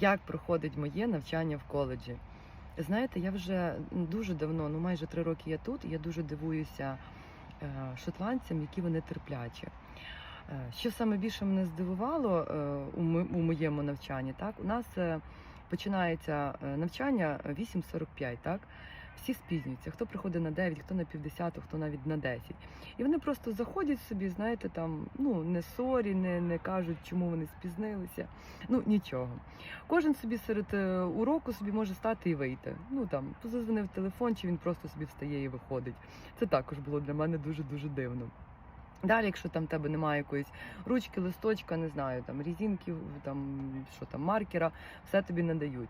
як проходить моє навчання в коледжі. Знаєте, я вже дуже давно, ну майже три роки я тут, і я дуже дивуюся е, шотландцям, які вони терплячі. Е, Що саме більше мене здивувало е, у моєму навчанні, так у нас починається навчання 8.45, так всі спізнюються. Хто приходить на 9, хто на півдесяту, хто навіть на 10. І вони просто заходять собі, знаєте, там ну не сорі, не, не кажуть, чому вони спізнилися. Ну нічого. Кожен собі серед е, уроку собі може стати і вийти. Ну там позвонив телефон, чи він просто собі встає і виходить. Це також було для мене дуже дуже дивно. Далі, якщо там тебе немає якоїсь ручки, листочка, не знаю, там різинків, там що там, маркера, все тобі надають.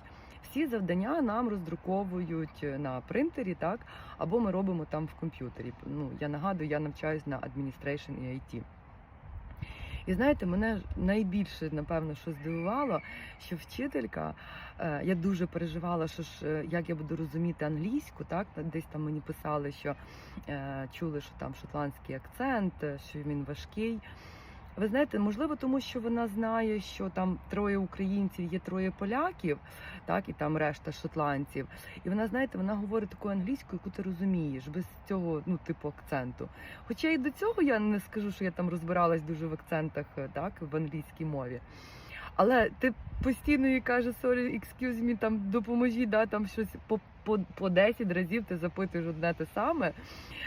Всі завдання нам роздруковують на принтері, так, або ми робимо там в комп'ютері. Ну, я нагадую, я навчаюсь на Administration і IT. І знаєте, мене найбільше, напевно, що здивувало, що вчителька, е, я дуже переживала, що ж е, як я буду розуміти англійську, так десь там мені писали, що е, чули, що там шотландський акцент, е, що він важкий. Ви знаєте, можливо, тому що вона знає, що там троє українців, є троє поляків, так і там решта шотландців. І вона, знаєте, вона говорить такою англійською, яку ти розумієш, без цього, ну, типу, акценту. Хоча і до цього я не скажу, що я там розбиралась дуже в акцентах, е, так, в англійській мові. Але ти постійно їй каже, sorry, excuse me, там допоможі, да, там щось по, по, по 10 разів ти запитуєш одне те саме.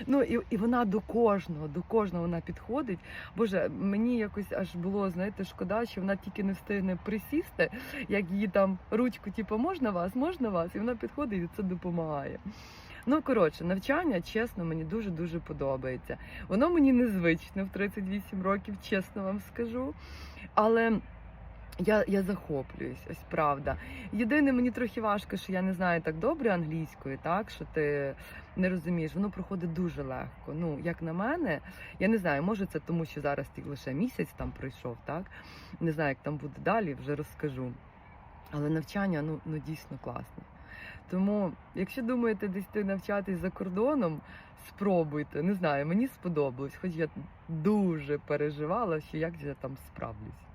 Ну і, і вона до кожного, до кожного вона підходить. Боже, мені якось аж було, знаєте, шкода, що вона тільки не встигне присісти, як її там ручку, типу, можна вас, можна вас, і вона підходить і це допомагає. Ну, коротше, навчання, чесно, мені дуже-дуже подобається. Воно мені незвичне в 38 років, чесно вам скажу. Але я, я захоплююсь, ось правда. Єдине, мені трохи важко, що я не знаю так добре англійської, так що ти не розумієш, воно проходить дуже легко. Ну, як на мене, я не знаю, може це тому, що зараз тільки лише місяць там пройшов, так? Не знаю, як там буде далі, вже розкажу. Але навчання ну, ну дійсно класне. Тому, якщо думаєте десь ти навчатись за кордоном, спробуйте. Не знаю, мені сподобалось, хоч я дуже переживала, що як я там справлюсь.